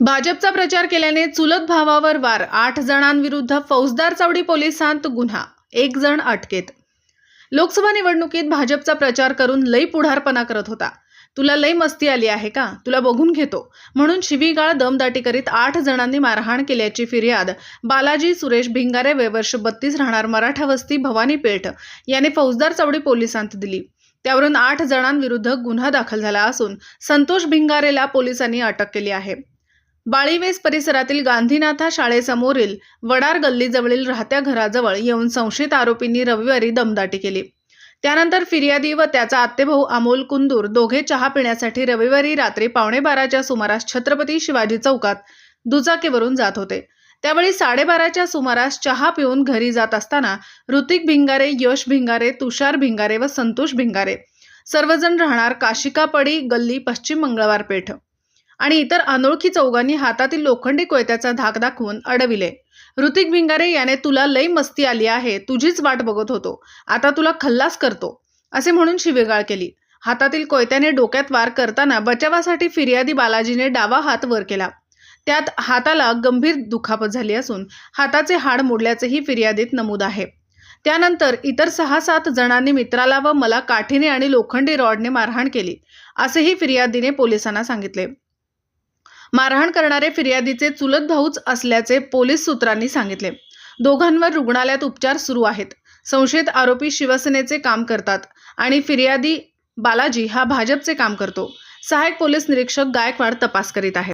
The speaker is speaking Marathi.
भाजपचा प्रचार केल्याने चुलत भावावर वार. आठ जणांविरुद्ध फौजदार चावडी पोलिसांत गुन्हा. एक जण अटकेत. लोकसभा निवडणुकीत भाजपचा प्रचार करून लई पुढारपणा करत होता. तुला लई मस्ती आली आहे का? तुला बघून घेतो. म्हणून शिवीगाळ दमदाटी करीत आठ जणांनी मारहाण केल्याची फिर्याद बालाजी सुरेश भिंगारे वयवर्ष बत्तीस राहणार मराठा वस्ती भवानी पेठ याने फौजदार चावडी पोलिसांत दिली. त्यावरून आठ जणांविरुद्ध गुन्हा दाखल झाला असून संतोष भिंगारेला पोलिसांनी अटक केली आहे. बाळीवेस परिसरातील गांधीनाथा शाळेसमोरील वडार गल्लीजवळील राहत्या घराजवळ येऊन संशयित आरोपींनी रविवारी दमदाटी केली. त्यानंतर फिर्यादी व त्याचा आत्तेभाऊ अमोल कुंदूर दोघे चहा पिण्यासाठी रविवारी रात्री पावणे बाराच्या सुमारास छत्रपती शिवाजी चौकात दुचाकीवरून जात होते. त्यावेळी साडेबाराच्या सुमारास चहा पिऊन घरी जात असताना ऋतिक भिंगारे यश भिंगारे तुषार भिंगारे व संतोष भिंगारे सर्वजण राहणार काशिकापडी गल्ली पश्चिम मंगळवार पेठ. आणि इतर अनोळखी चौघांनी हातातील लोखंडी कोयत्याचा धाक दाखवून अडविले. ऋतिक भिंगारे याने तुला लई मस्ती आली आहे तुझीच वाट बघत होतो. आता तुला खल्लास करतो असे म्हणून शिवेगाळ केली. हातातील कोयत्याने डोक्यात वार करताना बचावासाठी फिर्यादी बालाजीने डावा हात वर केला. त्यात हाताला गंभीर दुखापत झाली असून हाताचे हाड मोडल्याचेही फिर्यादीत नमूद आहे. त्यानंतर इतर सहा सात जणांनी मित्राला व मला काठीने आणि लोखंडी रॉडने मारहाण केली असेही फिर्यादीने पोलिसांना सांगितले. मारहाण करणारे फिर्यादीचे चुलत भाऊच असल्याचे पोलीस सूत्रांनी सांगितले. दोघांवर रुग्णालयात उपचार सुरू आहेत. संशयित आरोपी शिवसेनेचे काम करतात आणि फिर्यादी बालाजी हा भाजपचे काम करतो. सहाय्यक पोलीस निरीक्षक गायकवाड तपास करीत आहेत.